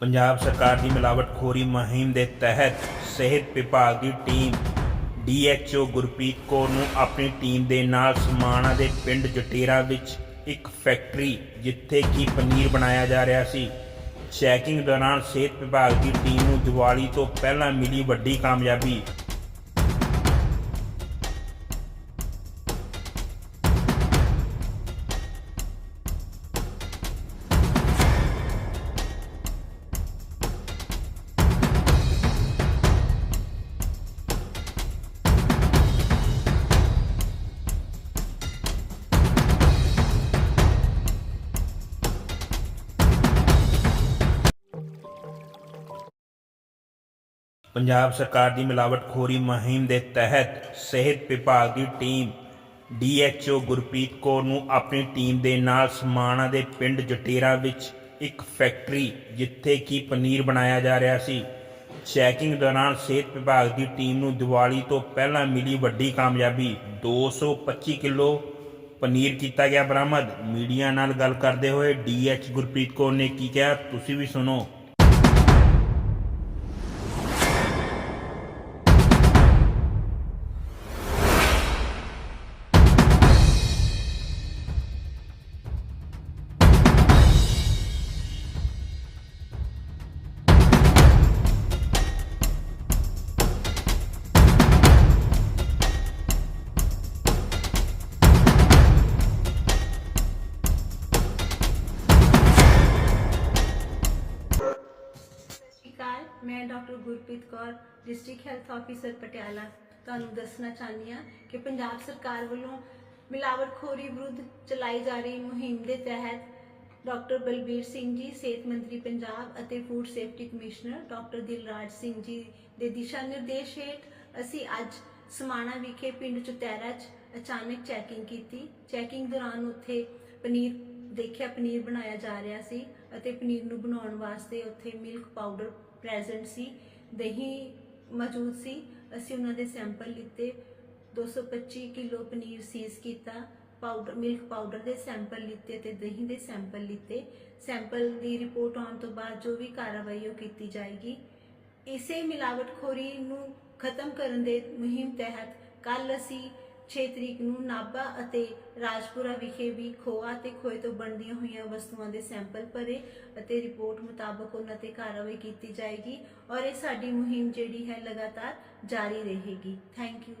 ਪੰਜਾਬ ਸਰਕਾਰ ਦੀ ਮਿਲਾਵਟਖੋਰੀ ਮੁਹਿੰਮ ਦੇ ਤਹਿਤ ਸਿਹਤ ਵਿਭਾਗ ਦੀ ਟੀਮ ਡੀਐਚਓ ਗੁਰਪ੍ਰੀਤ ਕੌਰ ਨੂੰ ਆਪਣੀ ਟੀਮ ਦੇ ਨਾਲ ਸਮਾਣਾ ਦੇ ਪਿੰਡ ਜਟੇਰਾ ਵਿੱਚ ਇੱਕ ਫੈਕਟਰੀ ਜਿੱਥੇ ਕਿ ਪਨੀਰ ਬਣਾਇਆ ਜਾ ਰਿਹਾ ਸੀ। ਚੈਕਿੰਗ ਦੌਰਾਨ ਸਿਹਤ ਵਿਭਾਗ ਦੀ ਟੀਮ ਨੂੰ ਦੀਵਾਲੀ ਤੋਂ ਪਹਿਲਾਂ ਮਿਲੀ ਵੱਡੀ ਕਾਮਯਾਬੀ। ਪੰਜਾਬ ਸਰਕਾਰ ਦੀ ਮਿਲਾਵਟਖੋਰੀ ਮੁਹਿੰਮ ਦੇ ਤਹਿਤ ਸਿਹਤ ਵਿਭਾਗ ਦੀ ਟੀਮ ਡੀਐਚਓ ਗੁਰਪ੍ਰੀਤ ਕੌਰ ਨੂੰ ਆਪਣੀ ਟੀਮ ਦੇ ਨਾਲ ਸਮਾਣਾ ਦੇ ਪਿੰਡ ਜਟੇਰਾ ਵਿੱਚ ਇੱਕ ਫੈਕਟਰੀ ਜਿੱਥੇ ਕਿ ਪਨੀਰ ਬਣਾਇਆ ਜਾ ਰਿਹਾ ਸੀ। ਚੈਕਿੰਗ ਦੌਰਾਨ ਸਿਹਤ ਵਿਭਾਗ ਦੀ ਟੀਮ ਨੂੰ ਦੀਵਾਲੀ ਤੋਂ ਪਹਿਲਾਂ ਮਿਲੀ ਵੱਡੀ ਕਾਮਯਾਬੀ। 225 ਕਿਲੋ ਪਨੀਰ ਕੀਤਾ ਗਿਆ ਬਰਾਮਦ। ਮੀਡੀਆ ਨਾਲ ਗੱਲ ਕਰਦੇ ਹੋਏ ਡੀਐਚ ਗੁਰਪ੍ਰੀਤ ਕੌਰ ਨੇ ਕੀ ਕਿਹਾ, ਤੁਸੀਂ ਵੀ ਸੁਣੋ। ਮੈਂ doctor Gurpreet Kaur, district health officer Patiala. ਤੁਹਾਨੂੰ ਦੱਸਣਾ ਚਾਹੁੰਦੀ ਹਾਂ ਕਿ ਪੰਜਾਬ ਸਰਕਾਰ ਵੱਲੋਂ ਮਿਲਾਵਟਖੋਰੀ ਵਿਰੁੱਧ ਚਲਾਈ ਜਾ ਰਹੀ ਮੁਹਿੰਮ ਦੇ ਤਹਿਤ ਡਾਕਟਰ ਬਲਬੀਰ ਸਿੰਘ ਜੀ, ਸਿਹਤ ਮੰਤਰੀ ਪੰਜਾਬ ਅਤੇ food safety commissioner doctor Dilraj Singh ji ਦੇ ਦਿਸ਼ਾ ਨਿਰਦੇਸ਼ ਹੇਠ ਅਸੀਂ ਅੱਜ ਸਮਾਣਾ ਵਿਖੇ ਪਿੰਡ ਚੁਤੈਰਾ 'ਚ ਅਚਾਨਕ ਚੈਕਿੰਗ ਕੀਤੀ। ਚੈਕਿੰਗ ਦੌਰਾਨ ਉੱਥੇ ਪਨੀਰ, ਦੇਖਿਆ ਪਨੀਰ ਬਣਾਇਆ ਜਾ ਰਿਹਾ ਸੀ ਅਤੇ ਪਨੀਰ ਨੂੰ ਬਣਾਉਣ ਵਾਸਤੇ ਉੱਥੇ ਮਿਲਕ ਪਾਊਡਰ ਪ੍ਰੈਜ਼ੈਂਟ ਸੀ, ਦਹੀਂ ਮੌਜੂਦ ਸੀ। ਅਸੀਂ ਉਹਨਾਂ ਦੇ ਸੈਂਪਲ ਲਿੱਤੇ। 225 ਕਿਲੋ ਪਨੀਰ ਸੀਜ਼ ਕੀਤਾ। ਪਾਊਡਰ ਮਿਲਕ ਪਾਊਡਰ ਦੇ ਸੈਂਪਲ ਲਿੱਤੇ ਤੇ ਦਹੀਂ ਦੇ ਸੈਂਪਲ ਲਿੱਤੇ। ਸੈਂਪਲ ਦੀ ਰਿਪੋਰਟ ਆਉਣ ਤੋਂ ਬਾਅਦ ਜੋ ਵੀ ਕਾਰਵਾਈ ਉਹ ਕੀਤੀ ਜਾਏਗੀ। ਇਸੇ ਮਿਲਾਵਟਖੋਰੀ ਨੂੰ ਖਤਮ ਕਰਨ ਦੇ ਮੁਹਿੰਮ ਤਹਿਤ ਕੱਲ ਅਸੀਂ 6 ਤਰੀਕ ਨੂੰ ਨਾਭਾ ਅਤੇ ਰਾਜਪੁਰਾ ਵਿਖੇ ਵੀ ਖੋਆ ਤੇ ਖੋਏ ਤੋਂ ਬਣਦੀਆਂ ਹੋਈਆਂ ਵਸਤੂਆਂ ਦੇ ਸੈਂਪਲ ਭਰੇ ਅਤੇ ਰਿਪੋਰਟ ਮੁਤਾਬਕ ਉਹਨਾਂ ਤੇ ਕਾਰਵਾਈ ਕੀਤੀ ਜਾਏਗੀ ਔਰ ਇਹ ਸਾਡੀ ਮੁਹਿੰਮ ਜਿਹੜੀ ਹੈ ਲਗਾਤਾਰ ਜਾਰੀ ਰਹੇਗੀ। Thank you